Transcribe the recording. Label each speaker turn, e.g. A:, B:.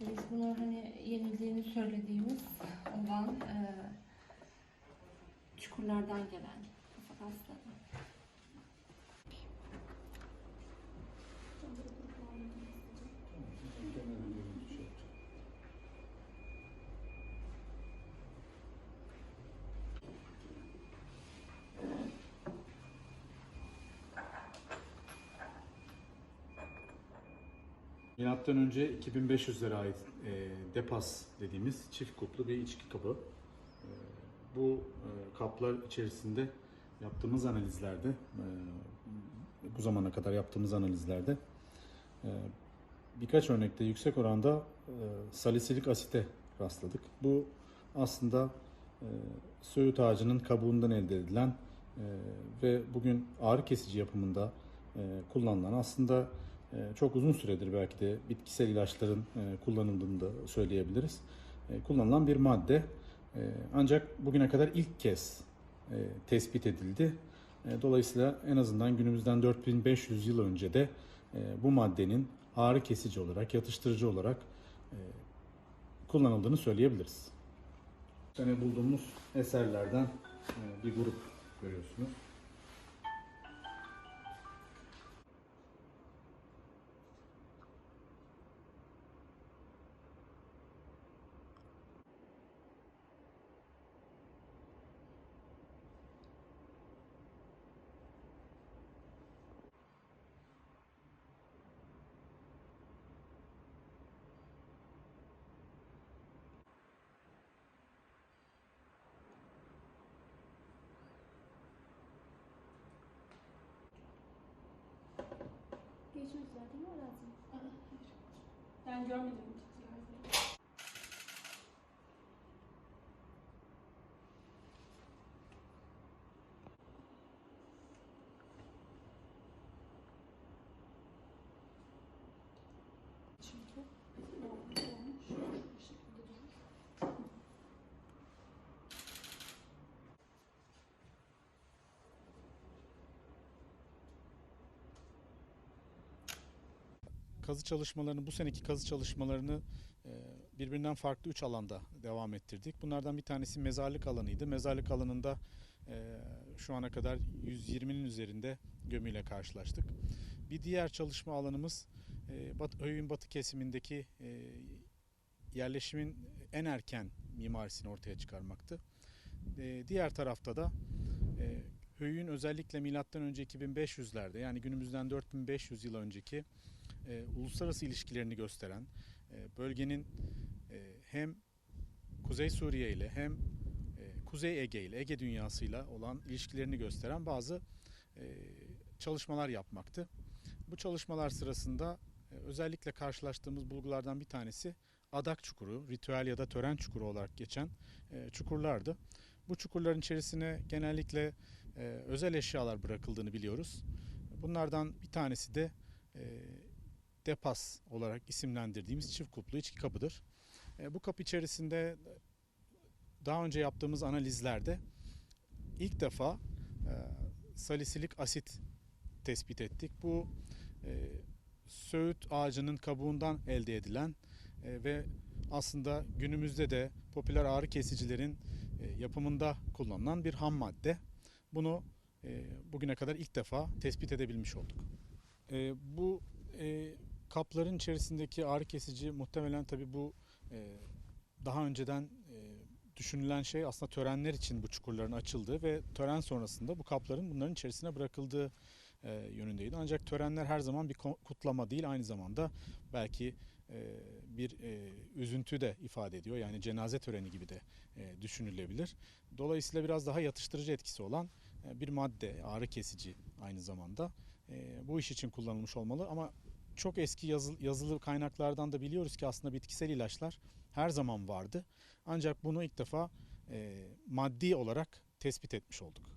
A: Biz bunu hani yenildiğini söylediğimiz olan e, çukurlardan gelen kafa kasları.
B: Milattan önce 2500'lere ait e, depas dediğimiz çift kuplu bir içki kabı. E, bu e, kaplar içerisinde yaptığımız analizlerde, e, bu zamana kadar yaptığımız analizlerde e, birkaç örnekte yüksek oranda e, salisilik asite rastladık. Bu aslında e, söğüt ağacının kabuğundan elde edilen e, ve bugün ağrı kesici yapımında e, kullanılan aslında çok uzun süredir belki de bitkisel ilaçların e, kullanıldığını da söyleyebiliriz. E, Kullanılan bir madde. E, Ancak bugüne kadar ilk kez tespit edildi. Dolayısıyla en azından günümüzden 4500 yıl önce de bu maddenin ağrı kesici olarak, yatıştırıcı olarak kullanıldığını söyleyebiliriz. Sene bulduğumuz eserlerden bir grup görüyorsunuz.
C: دیگه لازم انجام
B: kazı çalışmalarını, bu seneki kazı çalışmalarını e, birbirinden farklı üç alanda devam ettirdik. Bunlardan bir tanesi mezarlık alanıydı. Mezarlık alanında e, şu ana kadar 120'nin üzerinde gömüyle karşılaştık. Bir diğer çalışma alanımız e, Höyük'ün batı kesimindeki yerleşimin en erken mimarisini ortaya çıkarmaktı. Diğer tarafta da Höyük'ün özellikle milattan önce 2500'lerde yani günümüzden 4500 yıl önceki e, uluslararası ilişkilerini gösteren, e, bölgenin e, hem Kuzey Suriye ile hem e, Kuzey Ege ile Ege dünyasıyla olan ilişkilerini gösteren bazı e, çalışmalar yapmaktı. Bu çalışmalar sırasında e, özellikle karşılaştığımız bulgulardan bir tanesi adak çukuru, ritüel ya da tören çukuru olarak geçen e, çukurlardı. Bu çukurların içerisine genellikle e, özel eşyalar bırakıldığını biliyoruz. Bunlardan bir tanesi de e, depas olarak isimlendirdiğimiz çift kuplu içki kapıdır. E, bu kapı içerisinde daha önce yaptığımız analizlerde ilk defa e, salisilik asit tespit ettik. Bu e, söğüt ağacının kabuğundan elde edilen e, ve aslında günümüzde de popüler ağrı kesicilerin e, yapımında kullanılan bir ham madde. Bunu e, bugüne kadar ilk defa tespit edebilmiş olduk. E, bu e, kapların içerisindeki ağrı kesici muhtemelen tabii bu e, daha önceden e, düşünülen şey aslında törenler için bu çukurların açıldığı ve tören sonrasında bu kapların bunların içerisine bırakıldığı e, yönündeydi. Ancak törenler her zaman bir kutlama değil aynı zamanda belki e, bir e, üzüntü de ifade ediyor. Yani cenaze töreni gibi de e, düşünülebilir. Dolayısıyla biraz daha yatıştırıcı etkisi olan e, bir madde, ağrı kesici aynı zamanda. E, bu iş için kullanılmış olmalı ama çok eski yazılı, yazılı kaynaklardan da biliyoruz ki aslında bitkisel ilaçlar her zaman vardı. Ancak bunu ilk defa e, maddi olarak tespit etmiş olduk.